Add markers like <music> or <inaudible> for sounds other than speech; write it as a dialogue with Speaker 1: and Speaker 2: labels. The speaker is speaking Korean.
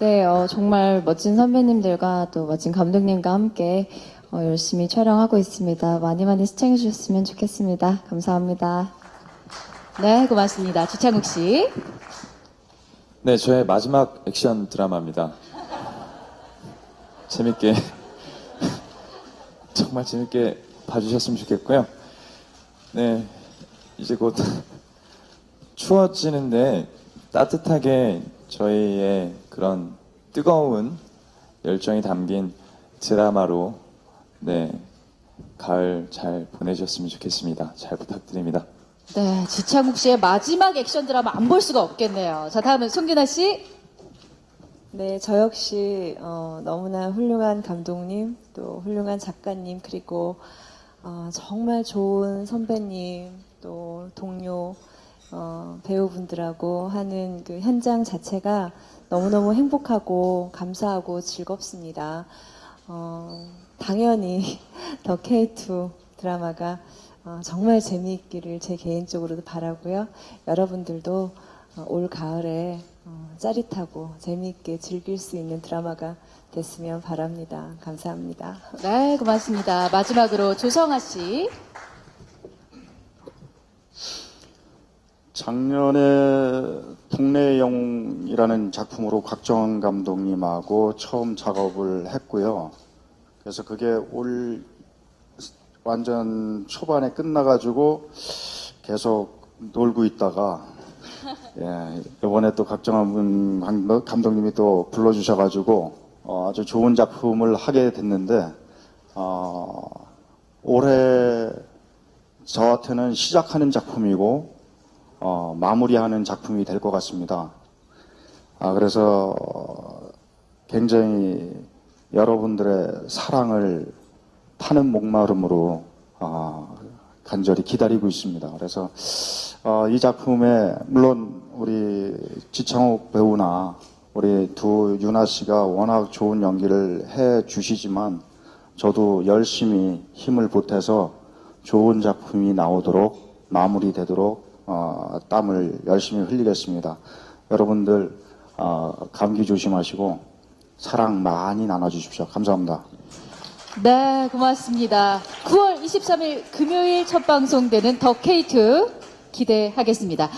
Speaker 1: 네, 어, 정말 멋진 선배님들과 또 멋진 감독님과 함께 어, 열심히 촬영하고 있습니다. 많이 많이 시청해 주셨으면 좋겠습니다. 감사합니다.
Speaker 2: 네, 고맙습니다. 주창욱 씨.
Speaker 3: 네, 저의 마지막 액션 드라마입니다. 재밌게, <laughs> 정말 재밌게 봐주셨으면 좋겠고요. 네, 이제 곧 추워지는데 따뜻하게 저희의 그런 뜨거운 열정이 담긴 드라마로, 네, 가을 잘 보내셨으면 좋겠습니다. 잘 부탁드립니다.
Speaker 2: 네, 주창욱 씨의 마지막 액션 드라마 안 볼 수가 없겠네요. 자, 다음은 송균아 씨.
Speaker 4: 네, 저 역시 어, 너무나 훌륭한 감독님, 또 훌륭한 작가님, 그리고 어, 정말 좋은 선배님, 또 동료 어, 배우분들하고 하는 그 현장 자체가 너무너무 행복하고 감사하고 즐겁습니다. 어, 당연히 <laughs> 더 K2 드라마가 어, 정말 재미있기를 제 개인적으로도 바라고요. 여러분들도 어, 올 가을에 어, 짜릿하고 재미있게 즐길 수 있는 드라마가 됐으면 바랍니다. 감사합니다.
Speaker 2: 네, 고맙습니다. 마지막으로 조성아 씨.
Speaker 5: 작년에 동네 영웅이라는 작품으로 곽정원 감독님하고 처음 작업을 했고요. 그래서 그게 올 완전 초반에 끝나가지고 계속 놀고 있다가 <laughs> 예, 이번에 또 감독- 감독님이 또 불러주셔가지고 어, 아주 좋은 작품을 하게 됐는데 어, 올해 저한테는 시작하는 작품이고 어, 마무리하는 작품이 될 것 같습니다. 아, 그래서 어, 굉장히 여러분들의 사랑을 타는 목마름으로 아, 간절히 기다리고 있습니다. 그래서 어, 이 작품에 물론 우리 지창욱 배우나 우리 두 유나 씨가 워낙 좋은 연기를 해 주시지만 저도 열심히 힘을 보태서 좋은 작품이 나오도록 마무리되도록 어, 땀을 열심히 흘리겠습니다. 여러분들 어, 감기 조심하시고 사랑 많이 나눠주십시오. 감사합니다.
Speaker 2: 네, 고맙습니다. 9월 23일 금요일 첫 방송되는 더 K2 기대하겠습니다.